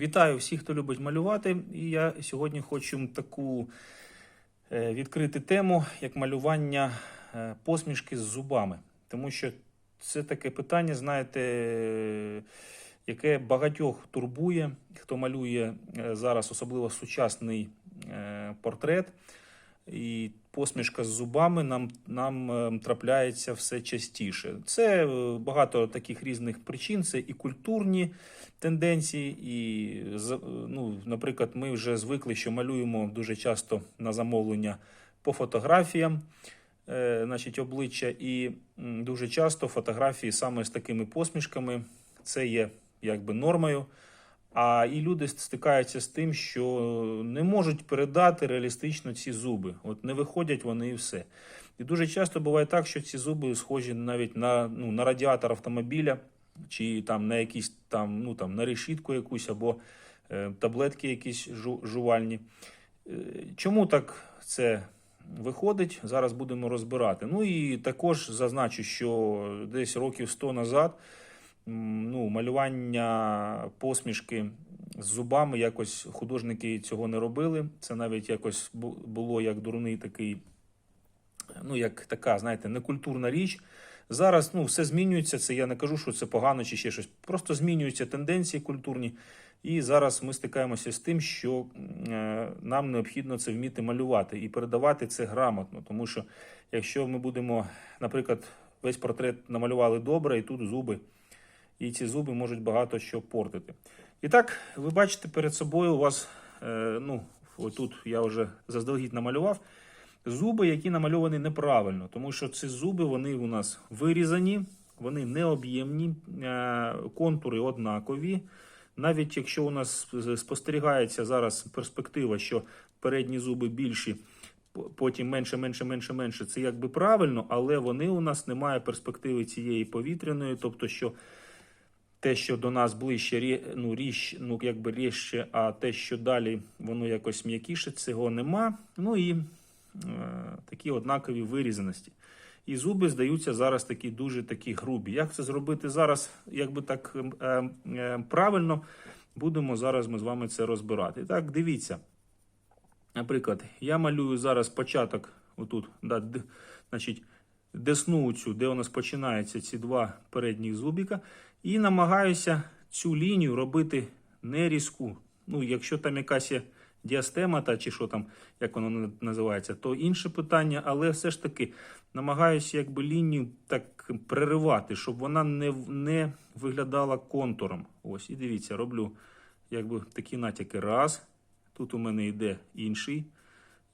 Вітаю всіх, хто любить малювати. І я сьогодні хочу таку е, відкрити тему, як малювання е, посмішки з зубами. Тому що це таке питання, знаєте, яке багатьох турбує, хто малює е, зараз, особливо сучасний портрет. І посмішка з зубами нам, нам е, трапляється все частіше. Це е, багато таких різних причин. Це і культурні тенденції, і з- ну, наприклад, ми вже звикли, що малюємо дуже часто на замовлення по фотографіям, е, значить, обличчя, і дуже часто фотографії саме з такими посмішками це є якби нормою. А і люди стикаються з тим, що не можуть передати реалістично ці зуби. От не виходять вони і все. І дуже часто буває так, що ці зуби схожі навіть на, ну, на радіатор автомобіля, чи там на якісь там, ну там на решітку якусь або е, таблетки якісь жу, жувальні. Е, чому так це виходить? Зараз будемо розбирати. Ну і також зазначу, що десь років 100 назад ну, малювання посмішки з зубами якось художники цього не робили. Це навіть якось було як дурний такий, ну як така, знаєте, некультурна річ. Зараз ну, все змінюється. Це я не кажу, що це погано чи ще щось. Просто змінюються тенденції культурні. І зараз ми стикаємося з тим, що е, нам необхідно це вміти малювати і передавати це грамотно. Тому що якщо ми будемо, наприклад, весь портрет намалювали добре, і тут зуби, і ці зуби можуть багато що портити. І так, ви бачите перед собою у вас, е, ну, отут я вже заздалегідь намалював, зуби, які намальовані неправильно, тому що ці зуби вони у нас вирізані, вони необ'ємні, е, контури однакові. Навіть якщо у нас спостерігається зараз перспектива, що передні зуби більші, потім менше, менше, менше, менше, це якби правильно, але вони у нас немає перспективи цієї повітряної, тобто, що те, що до нас ближче, ну, ріж, ну, якби ріжче, а те, що далі воно якось м'якіше, цього нема. Ну і е, такі однакові вирізаності. І зуби здаються зараз такі дуже такі грубі. Як це зробити зараз, якби так е, е, правильно, будемо зараз ми з вами це розбирати. Так, дивіться. Наприклад, я малюю зараз початок, отут, да, значить, десну цю, де у нас починаються ці два передніх зубіка, і намагаюся цю лінію робити не різку. Ну, якщо там якась є діастема, та чи що там, як воно називається, то інше питання, але все ж таки намагаюся якби лінію так переривати, щоб вона не, не виглядала контуром. Ось, і дивіться, роблю якби такі натяки. Раз. Тут у мене йде інший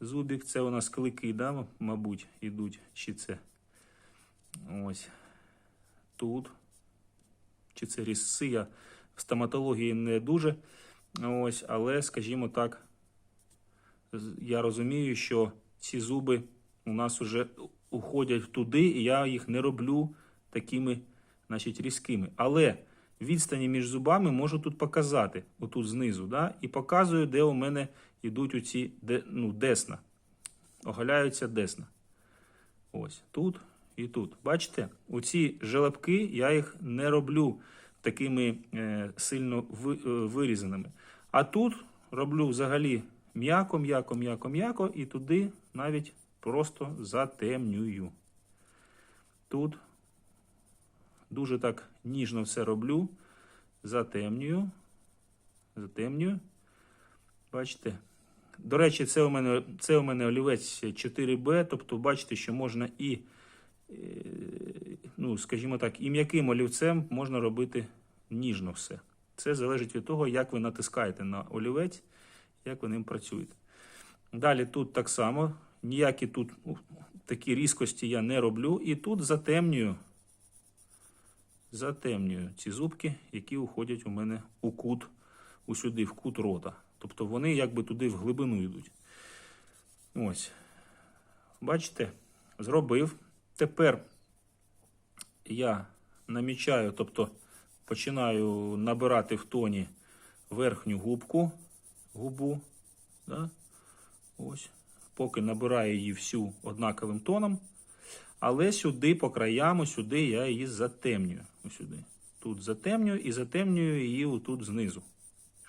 зубик. Це у нас клики, да, мабуть, йдуть. Чи це ось тут. Чи це різці? Я в стоматології не дуже. Ось, але, скажімо так, я розумію, що ці зуби у нас вже уходять туди, і я їх не роблю такими, значить, різкими. Але відстані між зубами можу тут показати, отут знизу, да? і показую, де у мене йдуть оці ну, десна. Оголяються десна. Ось тут і тут. Бачите, оці желобки я їх не роблю такими е, сильно ви, е, вирізаними. А тут роблю взагалі м'яко, м'яко, м'яко, м'яко, і туди навіть просто затемнюю. Тут дуже так ніжно все роблю. Затемнюю. Затемнюю. Бачите? До речі, це у мене, це у мене олівець 4Б, тобто бачите, що можна і, ну, скажімо так, і м'яким олівцем можна робити ніжно все. Це залежить від того, як ви натискаєте на олівець, як ви ним працюєте. Далі тут так само, ніякі тут ну, такі різкості я не роблю. І тут затемнюю, затемнюю ці зубки, які уходять у мене у кут, усюди, в кут рота. Тобто вони якби туди в глибину йдуть. Ось. Бачите, зробив. Тепер я намічаю, тобто починаю набирати в тоні верхню губку, губу. Да? Ось. Поки набираю її всю однаковим тоном. Але сюди по краям, сюди я її затемнюю. Ось сюди. Тут затемнюю і затемнюю її отут знизу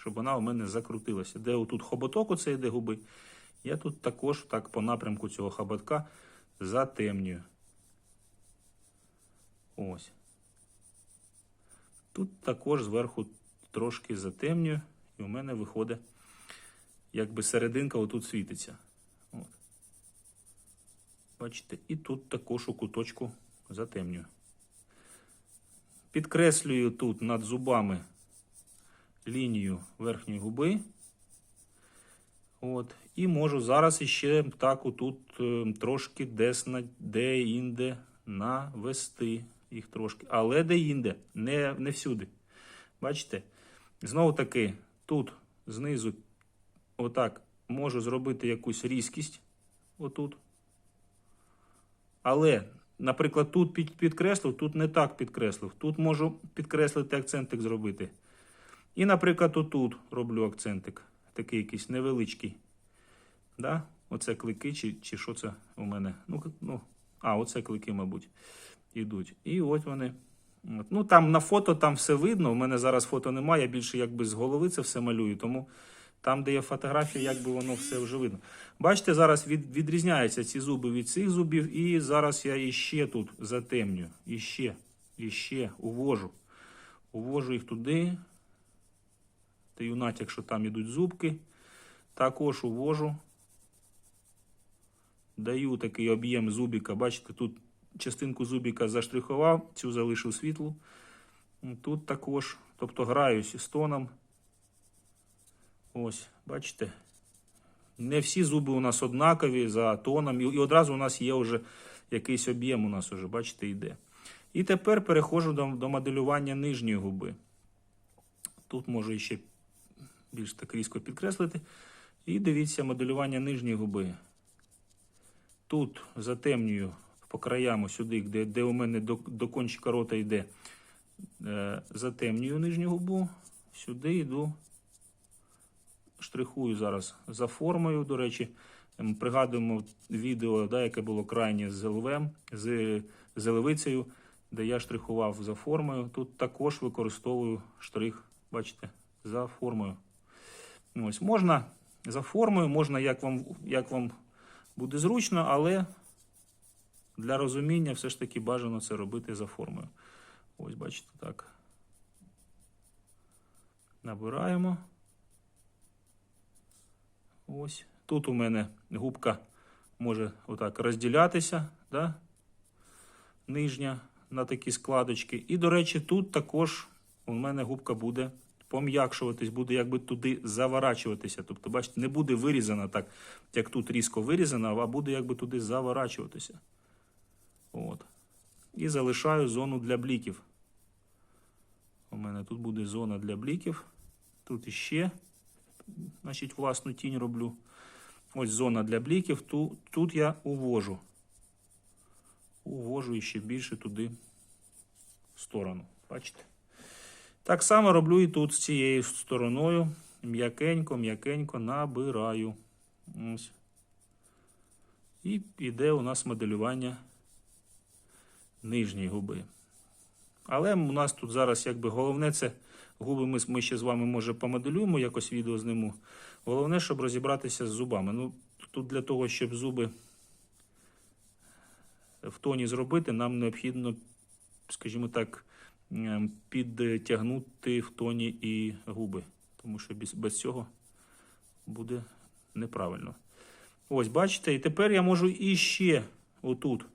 щоб вона у мене закрутилася. Де отут хоботок оце йде губи, я тут також так по напрямку цього хоботка затемнюю. Ось. Тут також зверху трошки затемнюю, і у мене виходить, якби серединка отут світиться. От. Бачите, і тут також у куточку затемнюю. Підкреслюю тут над зубами лінію верхньої губи. От. І можу зараз іще так отут е, трошки десь де-інде навести їх трошки. Але де-інде, не, не всюди. Бачите? Знову таки, тут знизу, отак, можу зробити якусь різкість. Отут. Але, наприклад, тут під, підкреслив, тут не так підкреслив. Тут можу підкреслити акцентик зробити. І, наприклад, отут роблю акцентик. Такий якийсь невеличкий. Да? Оце клики, чи, чи що це у мене? Ну, ну, а, оце клики, мабуть, йдуть. І от вони. Ну, там на фото там все видно. У мене зараз фото немає, я більше якби з голови це все малюю, тому там, де є фотографія, якби воно все вже видно. Бачите, зараз від, відрізняються ці зуби від цих зубів, і зараз я іще тут затемню. Іще, іще увожу. Увожу їх туди. Даю натяк, що там ідуть зубки. Також увожу. Даю такий об'єм зубіка. Бачите, тут частинку зубіка заштрихував, цю залишив світлу. Тут також, тобто граюсь з тоном. Ось, бачите. Не всі зуби у нас однакові за тоном. І одразу у нас є вже якийсь об'єм у нас уже, бачите, йде. І тепер переходжу до, до моделювання нижньої губи. Тут можу ще більш так різко підкреслити. І дивіться моделювання нижньої губи. Тут затемнюю по краям сюди, де, де у мене до, до кончика рота йде. Е, затемнюю нижню губу. Сюди йду. Штрихую зараз за формою. До речі, ем, пригадуємо відео, да, яке було крайнє з ЛВМ, з зеливицею, де я штрихував за формою. Тут також використовую штрих, бачите, за формою. Ось, Можна за формою, можна як вам, як вам буде зручно, але для розуміння все ж таки бажано це робити за формою. Ось, бачите, так. Набираємо. Ось. Тут у мене губка може отак розділятися, да? нижня на такі складочки. І, до речі, тут також у мене губка буде пом'якшуватись, буде якби туди заворачуватися. Тобто, бачите, не буде вирізана так, як тут різко вирізана, а буде якби туди заворачуватися. От. І залишаю зону для бліків. У мене тут буде зона для бліків. Тут іще, значить, власну тінь роблю. Ось зона для бліків. Тут, тут я увожу. Увожу іще більше туди в сторону. Бачите? Так само роблю і тут з цією стороною. М'якенько, м'якенько набираю. Ось. І йде у нас моделювання нижньої губи. Але у нас тут зараз якби головне це губи ми, ми ще з вами може помоделюємо, якось відео зніму. Головне, щоб розібратися з зубами. Ну, Тут для того, щоб зуби в тоні зробити, нам необхідно, скажімо так, ем, підтягнути в тоні і губи. Тому що без цього буде неправильно. Ось, бачите, і тепер я можу іще отут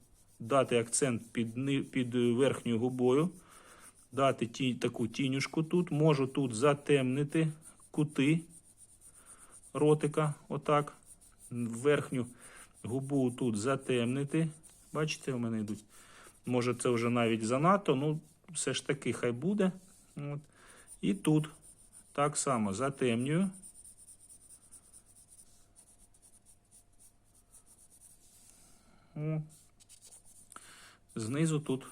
дати акцент під, під верхньою губою, дати ті, таку тінюшку тут. Можу тут затемнити кути ротика, отак. Верхню губу тут затемнити. Бачите, у мене йдуть. Може, це вже навіть занадто, ну, все ж таки, хай буде. От. І тут так само затемнюю. Знизу тут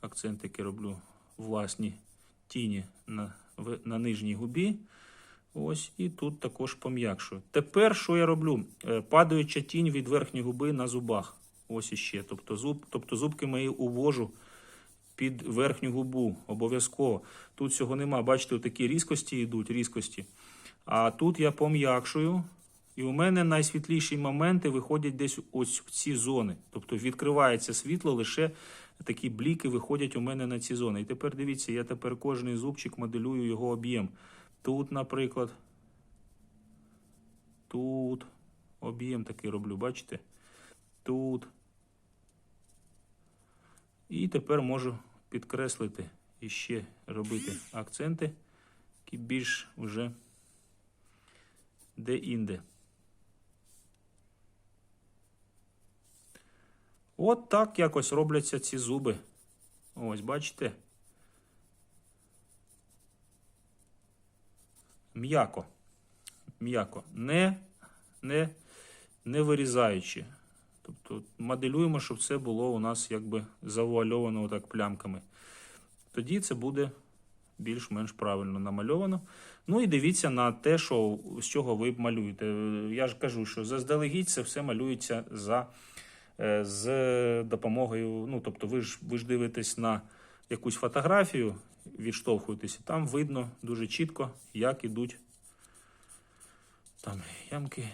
акцентики роблю власні тіні на, на нижній губі. Ось і тут також пом'якшую. Тепер що я роблю? Е, Падаюча тінь від верхньої губи на зубах. Ось іще. Тобто, зуб, тобто зубки мої увожу під верхню губу, обов'язково. Тут цього нема. Бачите, такі різкості йдуть, різкості. А тут я пом'якшую. І у мене найсвітліші моменти виходять десь ось в ці зони. Тобто відкривається світло, лише такі бліки виходять у мене на ці зони. І тепер дивіться, я тепер кожний зубчик моделюю його об'єм. Тут, наприклад, тут об'єм такий роблю, бачите? Тут. І тепер можу підкреслити і ще робити акценти, які більш вже де-інде. От так якось робляться ці зуби. Ось, бачите? М'яко. М'яко. Не, не, не вирізаючи. Тобто моделюємо, щоб це було у нас якби завуальовано отак плямками. Тоді це буде більш-менш правильно намальовано. Ну і дивіться на те, що, з чого ви малюєте. Я ж кажу, що заздалегідь це все малюється за, з допомогою. Ну, тобто, ви ж, ви ж дивитесь на якусь фотографію, відштовхуєтеся, там видно дуже чітко, як ідуть там ямки.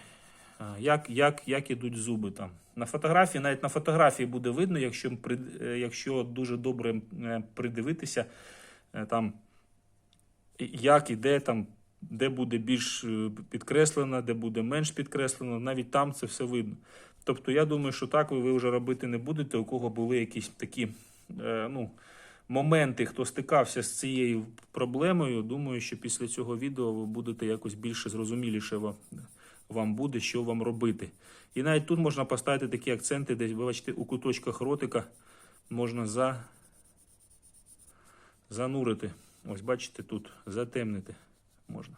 Як, як, як ідуть зуби там. На фотографії, навіть на фотографії буде видно, якщо, е, якщо дуже добре е, придивитися, е, там, і- як іде, там, де буде більш е, підкреслено, де буде менш підкреслено, навіть там це все видно. Тобто, я думаю, що так ви, вже робити не будете, у кого були якісь такі е, ну, моменти, хто стикався з цією проблемою. Думаю, що після цього відео ви будете якось більше зрозуміліше вам буде, що вам робити. І навіть тут можна поставити такі акценти, десь, бачите, у куточках ротика можна за... занурити. Ось бачите, тут затемнити можна.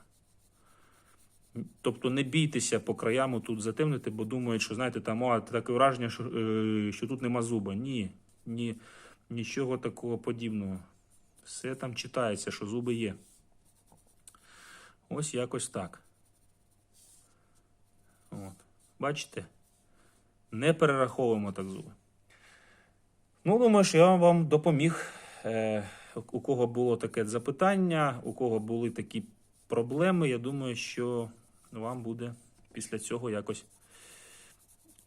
Тобто не бійтеся по краям тут затемнити, бо думають, що знаєте, там о, таке враження, що, е, що тут нема зуба. Ні, ні, нічого такого подібного. Все там читається, що зуби є. Ось якось так. От. Бачите? Не перераховуємо так зуби. Ну, думаю, що я вам допоміг. Е, у кого було таке запитання, у кого були такі проблеми, я думаю, що вам буде після цього якось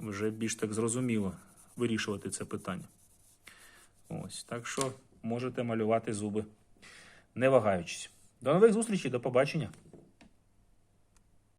вже більш так зрозуміло вирішувати це питання. Ось, так що можете малювати зуби, не вагаючись. До нових зустрічей, до побачення.